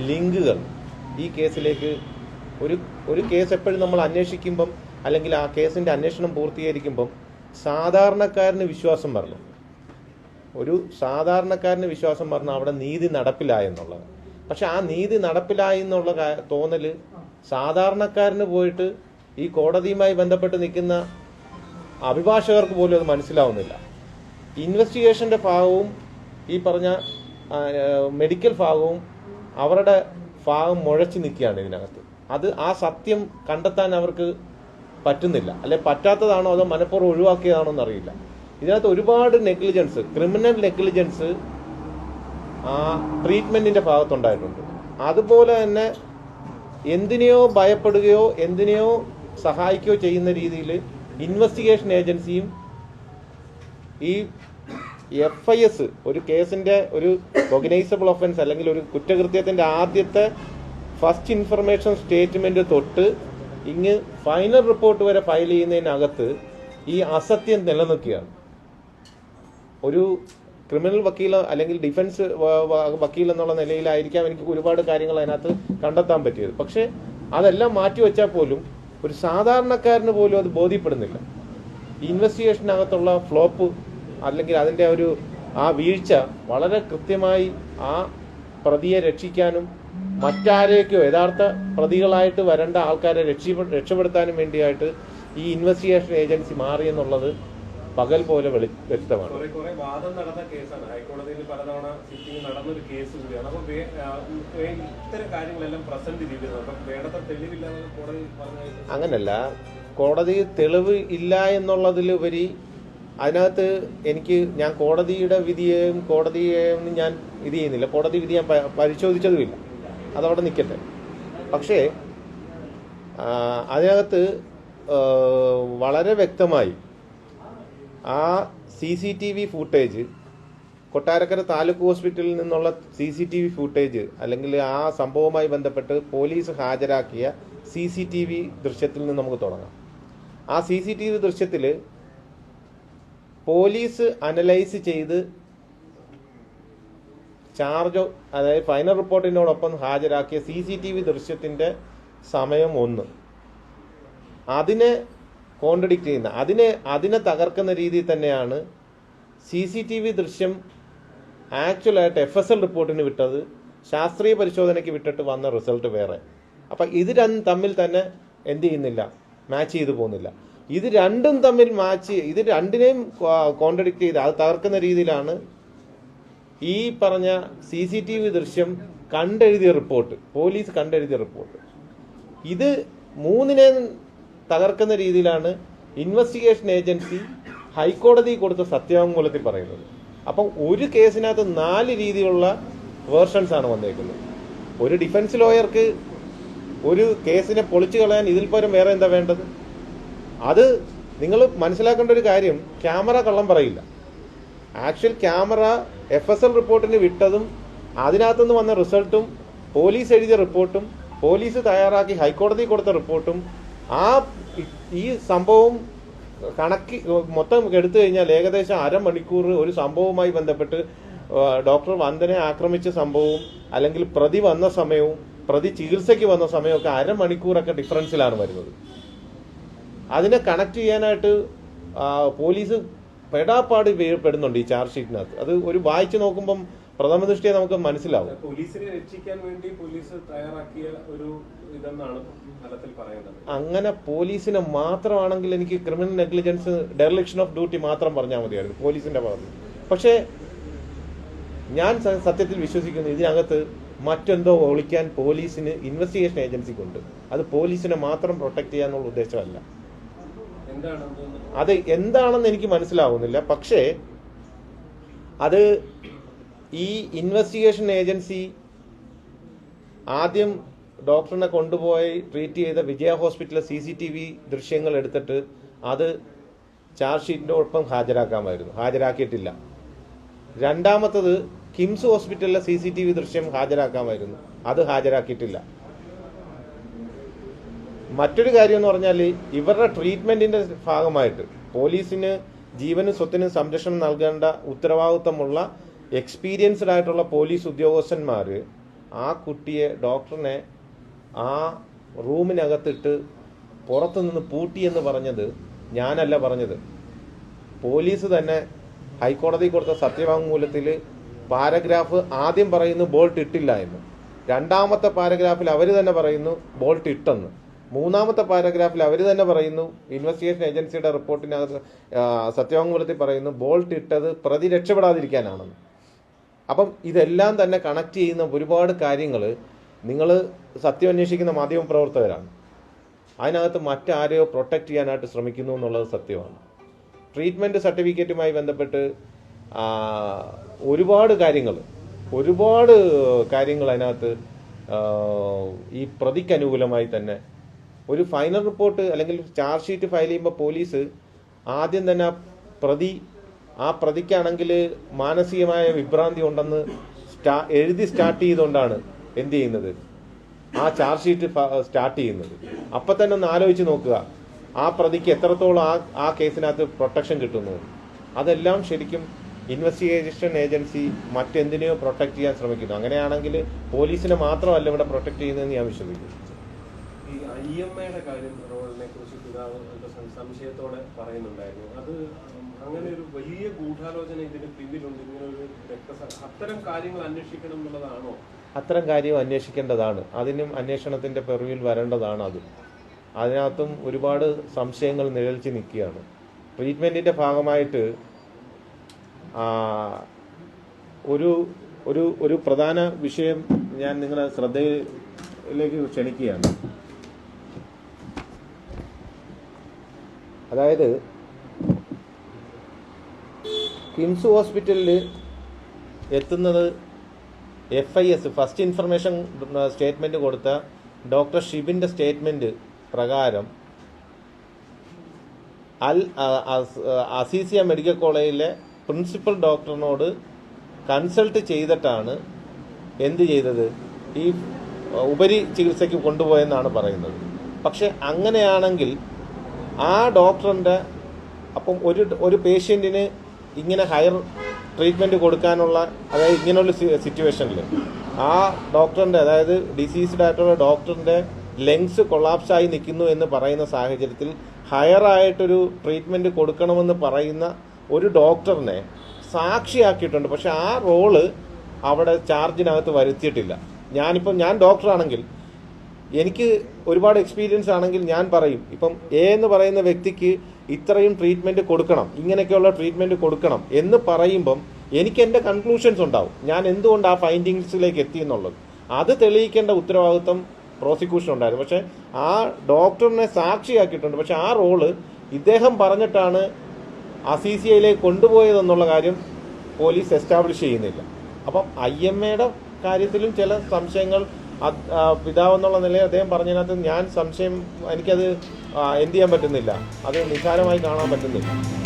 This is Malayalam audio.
ലിങ്കുകൾ ഈ കേസിലേക്ക് ഒരു ഒരു കേസ് എപ്പോഴും നമ്മൾ അന്വേഷിക്കുമ്പം അല്ലെങ്കിൽ ആ കേസിന്റെ അന്വേഷണം പൂർത്തീകരിക്കുമ്പം സാധാരണക്കാരന് വിശ്വാസം വരണം. ഒരു സാധാരണക്കാരന് വിശ്വാസം പറഞ്ഞാൽ അവിടെ നീതി നടപ്പിലായെന്നുള്ളത് പക്ഷെ ആ നീതി നടപ്പിലായി എന്നുള്ള കാ- തോന്നൽ സാധാരണക്കാരന് പോയിട്ട് ഈ കോടതിയുമായി ബന്ധപ്പെട്ട് നിൽക്കുന്ന അഭിഭാഷകർക്ക് പോലും അത് മനസ്സിലാവുന്നില്ല. ഇൻവെസ്റ്റിഗേഷന്റെ ഭാഗവും ഈ പറഞ്ഞ മെഡിക്കൽ ഭാഗവും അവരുടെ ഭാഗം മുഴച്ചു നിൽക്കുകയാണ് ഇതിനകത്ത്. അത് ആ സത്യം കണ്ടെത്താൻ അവർക്ക് പറ്റുന്നില്ല. അല്ലെ പറ്റാത്തതാണോ അതോ മനഃപൂർവം ഒഴിവാക്കിയതാണോ എന്നറിയില്ല. ഇതിനകത്ത് ഒരുപാട് നെഗ്ലിജൻസ് ക്രിമിനൽ നെഗ്ലിജൻസ് ആ ട്രീറ്റ്മെന്റിന്റെ ഭാഗത്തുണ്ടായിട്ടുണ്ട്. അതുപോലെ തന്നെ എന്തിനെയോ ഭയപ്പെടുകയോ എന്തിനെയോ സഹായിക്കുകയോ ചെയ്യുന്ന രീതിയിൽ ഇൻവെസ്റ്റിഗേഷൻ ഏജൻസിയും ഈ എഫ് ഐ എസ് ഒരു കേസിന്റെ ഒരു കൊഗ്നൈസബിൾ ഒഫൻസ് അല്ലെങ്കിൽ ഒരു കുറ്റകൃത്യത്തിന്റെ ആദ്യത്തെ ഫസ്റ്റ് ഇൻഫർമേഷൻ സ്റ്റേറ്റ്മെന്റ് തൊട്ട് ഇങ്ങ് ഫൈനൽ റിപ്പോർട്ട് വരെ ഫയൽ ചെയ്യുന്നതിനകത്ത് ഈ അസത്യം നിലനിൽക്കുകയാണ്. ഒരു ക്രിമിനൽ വക്കീൽ അല്ലെങ്കിൽ ഡിഫൻസ് വക്കീൽ എന്നുള്ള നിലയിലായിരിക്കാം എനിക്ക് ഒരുപാട് കാര്യങ്ങൾ അതിനകത്ത് കണ്ടെത്താൻ പറ്റിയത്. പക്ഷേ അതെല്ലാം മാറ്റിവെച്ചാൽ പോലും ഒരു സാധാരണക്കാരന് പോലും അത് ബോധ്യപ്പെടുന്നില്ല. ഇൻവെസ്റ്റിഗേഷനകത്തുള്ള ഫ്ലോപ്പ് അല്ലെങ്കിൽ അതിന്റെ ഒരു ആ വീഴ്ച വളരെ കൃത്യമായി ആ പ്രതിയെ രക്ഷിക്കാനും മറ്റാരെയൊക്കെയോ യഥാർത്ഥ പ്രതികളായിട്ട് വരേണ്ട ആൾക്കാരെ രക്ഷപ്പെ രക്ഷപ്പെടുത്താനും വേണ്ടിയായിട്ട് ഈ ഇൻവെസ്റ്റിഗേഷൻ ഏജൻസി മാറി എന്നുള്ളത് പകൽ പോലെ വെളി വ്യക്തമാണ്. വാദം നടന്ന കേസാണ്. ഹൈക്കോടതിയിൽ പലതവണ സിറ്റിംഗ് നടന്നൊരു കേസ് കൂടിയാണ്. അപ്പൊ ഇത്തരം കാര്യങ്ങളെല്ലാം പ്രസന്റ് ചെയ്തിരുന്നത് അപ്പൊ വേണ്ടത്ര തെളിവില്ലാതെ കോടതി അങ്ങനല്ല. കോടതി തെളിവ് ഇല്ല എന്നുള്ളതിലുപരി അതിനകത്ത് എനിക്ക് ഞാൻ കോടതിയുടെ വിധിയെയും കോടതിയെയും ഞാൻ ഇത് ചെയ്യുന്നില്ല. കോടതി വിധി ഞാൻ പരിശോധിച്ചതുമില്ല. അതവിടെ നിൽക്കട്ടെ പക്ഷേ അതിനകത്ത് വളരെ വ്യക്തമായി ആ C C T V footage Kottarakkara taluk ഹോസ്പിറ്റലിൽ നിന്നുള്ള C C T V footage അല്ലെങ്കിൽ ആ സംഭവവുമായി ബന്ധപ്പെട്ട് പോലീസ് ഹാജരാക്കിയ സി സി ടി വി ദൃശ്യത്തിൽ നിന്ന് നമുക്ക് തുടങ്ങാം. ആ സി സി ടി വി ദൃശ്യത്തിൽ പോലീസ് അനലൈസ് ചെയ്ത് ചാർജ് അതായത് ഫൈനൽ റിപ്പോർട്ടിനോടൊപ്പം ഹാജരാക്കിയ സി സി ടി വി ദൃശ്യത്തിന്റെ സമയം ഒന്ന്. അതിനെ കോൺട്രഡിക്റ്റ് ചെയ്യുന്ന അതിനെ അതിനെ തകർക്കുന്ന രീതിയിൽ തന്നെയാണ് സി സി ടി വി ദൃശ്യം ആക്ച്വലായിട്ട് എഫ് എസ് എൽ റിപ്പോർട്ടിന് വിട്ടത് ശാസ്ത്രീയ പരിശോധനയ്ക്ക് വിട്ടിട്ട് വന്ന റിസൾട്ട് വേറെ. അപ്പം ഇത് രണ്ടും തമ്മിൽ തന്നെ എന്ത് ചെയ്യുന്നില്ല മാച്ച് ചെയ്തു പോകുന്നില്ല. ഇത് രണ്ടും തമ്മിൽ മാച്ച് ഇത് രണ്ടിനെയും കോൺട്രഡിക്റ്റ് ചെയ്ത് അത് തകർക്കുന്ന രീതിയിലാണ് ഈ പറഞ്ഞ സി സി ടി വി ദൃശ്യം കണ്ടെഴുതിയ റിപ്പോർട്ട്. പോലീസ് കണ്ടെഴുതിയ റിപ്പോർട്ട്. ഇത് മൂന്നിനെ തകർക്കുന്ന രീതിയിലാണ് ഇൻവെസ്റ്റിഗേഷൻ ഏജൻസി ഹൈക്കോടതി കൊടുത്ത സത്യവാങ്മൂലത്തിൽ പറയുന്നത്. അപ്പം ഒരു കേസിനകത്ത് നാല് രീതിയിലുള്ള വേർഷൻസ് ആണ് വന്നേക്കുന്നത്. ഒരു ഡിഫൻസ് ലോയർക്ക് ഒരു കേസിനെ പൊളിച്ചു കളയാൻ ഇതിൽ പോലും വേറെ എന്താ വേണ്ടത്? അത് നിങ്ങൾ മനസ്സിലാക്കേണ്ട ഒരു കാര്യം ക്യാമറ കള്ളം പറയില്ല. Actual camera F S L റിപ്പോർട്ടിന് വിട്ടതും അതിനകത്തുനിന്ന് വന്ന റിസൾട്ടും പോലീസ് എഴുതിയ റിപ്പോർട്ടും പോലീസ് തയ്യാറാക്കി ഹൈക്കോടതി കൊടുത്ത റിപ്പോർട്ടും ആ ഈ സംഭവം കണക്കി മൊത്തം എടുത്തു കഴിഞ്ഞാൽ ഏകദേശം അരമണിക്കൂർ ഒരു സംഭവവുമായി ബന്ധപ്പെട്ട് ഡോക്ടർ വന്ദനെ ആക്രമിച്ച സംഭവവും അല്ലെങ്കിൽ പ്രതി വന്ന സമയവും പ്രതി ചികിത്സയ്ക്ക് വന്ന സമയമൊക്കെ അരമണിക്കൂറൊക്കെ ഡിഫറൻസിലാണ് വരുന്നത്. അതിനെ കണക്ട് ചെയ്യാനായിട്ട് പോലീസ് പെടാപ്പാട് പെടുന്നുണ്ട് ഈ ചാർജ് ഷീറ്റിനകത്ത് അത് ഒരു വായിച്ചു നോക്കുമ്പം പ്രഥമ ദൃഷ്ടിയെ നമുക്ക് മനസ്സിലാവും. പോലീസിനെ രക്ഷിക്കാൻ വേണ്ടി പോലീസ് തയ്യാറാക്കിയ ഒരു ഇതെന്നാണ് ഫലത്തിൽ പറയുന്നത്. അങ്ങനെ പോലീസിനെ മാത്രമാണെങ്കിൽ എനിക്ക് criminal negligence dereliction of duty മാത്രം പറഞ്ഞാൽ മതിയായിരുന്നു പോലീസിന്റെ ഭാഗത്ത്. പക്ഷേ ഞാൻ സത്യത്തിൽ വിശ്വസിക്കുന്നു ഇതിനകത്ത് മറ്റെന്തോ ഒളിക്കാൻ പോലീസിന് ഇൻവെസ്റ്റിഗേഷൻ ഏജൻസിക്കുണ്ട് അത് പോലീസിനെ മാത്രം പ്രൊട്ടക്ട് ചെയ്യാന്നുള്ള ഉദ്ദേശമല്ല. അത് എന്താണെന്ന് എനിക്ക് മനസ്സിലാവുന്നില്ല. പക്ഷേ അത് ഈ ഇൻവെസ്റ്റിഗേഷൻ ഏജൻസി ആദ്യം ഡോക്ടറിനെ കൊണ്ടുപോയി ട്രീറ്റ് ചെയ്ത വിജയ ഹോസ്പിറ്റലിലെ സി സി ടി വി ദൃശ്യങ്ങൾ എടുത്തിട്ട് അത് ചാർജ് ഷീറ്റിനോടൊപ്പം ഹാജരാക്കാമായിരുന്നു. ഹാജരാക്കിയിട്ടില്ല. രണ്ടാമത്തത് കിംസ് ഹോസ്പിറ്റലിലെ സി സി ടി വി ദൃശ്യം ഹാജരാക്കാമായിരുന്നു. അത് ഹാജരാക്കിയിട്ടില്ല. മറ്റൊരു കാര്യം എന്ന് പറഞ്ഞാൽ ഇവരുടെ ട്രീറ്റ്മെന്റിന്റെ ഭാഗമായിട്ട് പോലീസിന് ജീവനും സ്വത്തിനും സംരക്ഷണം നൽകേണ്ട ഉത്തരവാദിത്തമുള്ള എക്സ്പീരിയൻസ്ഡ് ആയിട്ടുള്ള പോലീസ് ഉദ്യോഗസ്ഥന്മാർ ആ കുട്ടിയെ ഡോക്ടറിനെ ആ റൂമിനകത്തിട്ട് പുറത്തു നിന്ന് പൂട്ടിയെന്ന് പറഞ്ഞത് ഞാനല്ല പറഞ്ഞത്. പോലീസ് തന്നെ ഹൈക്കോടതി കൊടുത്ത സത്യവാങ്മൂലത്തിൽ പാരഗ്രാഫ് ആദ്യം പറയുന്നു ബോൾട്ട് ഇട്ടില്ല എന്ന്. രണ്ടാമത്തെ പാരഗ്രാഫിൽ അവർ തന്നെ പറയുന്നു ബോൾട്ട് ഇട്ടെന്ന്. മൂന്നാമത്തെ പാരഗ്രാഫിൽ അവർ തന്നെ പറയുന്നു ഇൻവെസ്റ്റിഗേഷൻ ഏജൻസിയുടെ റിപ്പോർട്ടിനകത്ത് സത്യവാങ്മൂലത്തിൽ പറയുന്നു ബോൾട്ട് ഇട്ടത് പ്രതി രക്ഷപ്പെടാതിരിക്കാനാണെന്ന്. അപ്പം ഇതെല്ലാം തന്നെ കണക്ട് ചെയ്യുന്ന ഒരുപാട് കാര്യങ്ങൾ നിങ്ങൾ സത്യം അന്വേഷിക്കുന്ന മാധ്യമ പ്രവർത്തകരാണ്. അതിനകത്ത് മറ്റാരെയോ പ്രൊട്ടക്റ്റ് ചെയ്യാനായിട്ട് ശ്രമിക്കുന്നു എന്നുള്ളത് സത്യമാണ്. ട്രീറ്റ്മെന്റ് സർട്ടിഫിക്കറ്റുമായി ബന്ധപ്പെട്ട് ഒരുപാട് കാര്യങ്ങൾ ഒരുപാട് കാര്യങ്ങൾ അതിനകത്ത് ഈ പ്രതിക്കനുകൂലമായി തന്നെ ഒരു ഫൈനൽ റിപ്പോർട്ട് അല്ലെങ്കിൽ ചാർജ് ഷീറ്റ് ഫയൽ ചെയ്യുമ്പോൾ പോലീസ് ആദ്യം തന്നെ പ്രതി ആ പ്രതിക്കാണെങ്കിൽ മാനസികമായ വിഭ്രാന്തി ഉണ്ടെന്ന് സ്റ്റാ എഴുതി സ്റ്റാർട്ട് ചെയ്തുകൊണ്ടാണ് എന്ത് ചെയ്യുന്നത്? ആ ചാർജ് ഷീറ്റ് സ്റ്റാർട്ട് ചെയ്യുന്നത്. അപ്പം തന്നെ ഒന്ന് ആലോചിച്ച് നോക്കുക. ആ പ്രതിക്ക് എത്രത്തോളം ആ ആ കേസിനകത്ത് പ്രൊട്ടക്ഷൻ കിട്ടുന്നു? അതെല്ലാം ശരിക്കും ഇൻവെസ്റ്റിഗേഷൻ ഏജൻസി മറ്റെന്തിനെയോ പ്രൊട്ടക്ട് ചെയ്യാൻ ശ്രമിക്കുന്നു. അങ്ങനെയാണെങ്കിൽ പോലീസിനെ മാത്രമല്ല ഇവിടെ പ്രൊട്ടക്ട് ചെയ്യുന്നതെന്ന് ഞാൻ വിശ്വസിക്കുന്നു. എയുടെ കാര്യം റോളിനെ കുറിച്ച് പിതാവ് സംശയത്തോടെ പറയുന്നുണ്ടായിരുന്നു. അത് അങ്ങനെ ഒരു വലിയ ഗൂഢാലോചന ഇതിന് പിന്നിലുണ്ട്. ഇങ്ങനെ ഒരു അത്തരം കാര്യങ്ങൾ അന്വേഷിക്കണം എന്നുള്ളതാണോ? അത്തരം കാര്യം അന്വേഷിക്കേണ്ടതാണ്. അതിനും അന്വേഷണത്തിന്റെ പെറുവിൽ വരേണ്ടതാണ് അത്. അതിനകത്തും ഒരുപാട് സംശയങ്ങൾ നിഴൽച്ച് നിൽക്കുകയാണ്. ട്രീറ്റ്മെന്റിന്റെ ഭാഗമായിട്ട് ഒരു ഒരു ഒരു പ്രധാന വിഷയം ഞാൻ നിങ്ങളുടെ ശ്രദ്ധയിലേക്ക് ക്ഷണിക്കുകയാണ്. അതായത് കിംസ് ഹോസ്പിറ്റലിൽ എത്തുന്നത് F I S first information statement കൊടുത്ത ഡോക്ടർ ഷിബിന്റെ സ്റ്റേറ്റ്മെന്റ് പ്രകാരം അൽ അസീസിയ മെഡിക്കൽ കോളേജിലെ പ്രിൻസിപ്പൽ ഡോക്ടറിനോട് കൺസൾട്ട് ചെയ്തിട്ടാണ് എന്ത് ചെയ്തത്? ഈ ഉപരി ചികിത്സയ്ക്ക് കൊണ്ടുപോയെന്നാണ് പറയുന്നത്. പക്ഷേ അങ്ങനെയാണെങ്കിൽ ആ ഡോക്ടറിന്റെ അപ്പം ഒരു ഒരു പേഷ്യന്റിന് ഇങ്ങനെ ഹയർ ട്രീറ്റ്മെന്റ് കൊടുക്കാനുള്ള അതായത് ഇങ്ങനെയുള്ള സിറ്റുവേഷനിൽ ആ ഡോക്ടറിന്റെ അതായത് ഡിസീസ്ഡ് ആയിട്ടുള്ള ഡോക്ടറിന്റെ ലെങ്സ് കൊളാപ്സായി നിൽക്കുന്നു എന്ന് പറയുന്ന സാഹചര്യത്തിൽ ഹയർ ആയിട്ടൊരു ട്രീറ്റ്മെന്റ് കൊടുക്കണമെന്ന് പറയുന്ന ഒരു ഡോക്ടറിനെ സാക്ഷിയാക്കിയിട്ടുണ്ട്. പക്ഷെ ആ റോൾ അവിടെ ചാർജിനകത്ത് വരുത്തിയിട്ടില്ല. ഞാനിപ്പം ഞാൻ ഡോക്ടറാണെങ്കിൽ എനിക്ക് ഒരുപാട് എക്സ്പീരിയൻസ് ആണെങ്കിൽ ഞാൻ പറയും ഇപ്പം എ എന്ന് പറയുന്ന വ്യക്തിക്ക് ഇത്രയും ട്രീറ്റ്മെന്റ് കൊടുക്കണം ഇങ്ങനെയൊക്കെയുള്ള ട്രീറ്റ്മെന്റ് കൊടുക്കണം എന്ന് പറയുമ്പം എനിക്ക് എന്റെ കൺക്ലൂഷൻസ് ഉണ്ടാവും. ഞാൻ എന്തുകൊണ്ട് ആ ഫൈൻഡിങ്സിലേക്ക് എത്തി എന്നുള്ളത്. അത് തെളിയിക്കേണ്ട ഉത്തരവാദിത്വം പ്രോസിക്യൂഷൻ ഉണ്ടായിരുന്നു. പക്ഷേ ആ ഡോക്ടറിനെ സാക്ഷിയാക്കിയിട്ടുണ്ട്. പക്ഷേ ആ റോൾ ഇദ്ദേഹം പറഞ്ഞിട്ടാണ് അസീസിയയിലേക്ക് കൊണ്ടുപോയതെന്നുള്ള കാര്യം പോലീസ് എസ്റ്റാബ്ലിഷ് ചെയ്യുന്നില്ല. അപ്പം ഐ എം എയുടെ കാര്യത്തിലും ചില സംശയങ്ങൾ പിതാവെന്നുള്ള നിലയിൽ അദ്ദേഹം പറഞ്ഞതിനകത്ത് ഞാൻ സംശയം എനിക്കത് എന്ത് ചെയ്യാൻ പറ്റുന്നില്ല. അത് നിസാരമായി കാണാൻ പറ്റുന്നില്ല.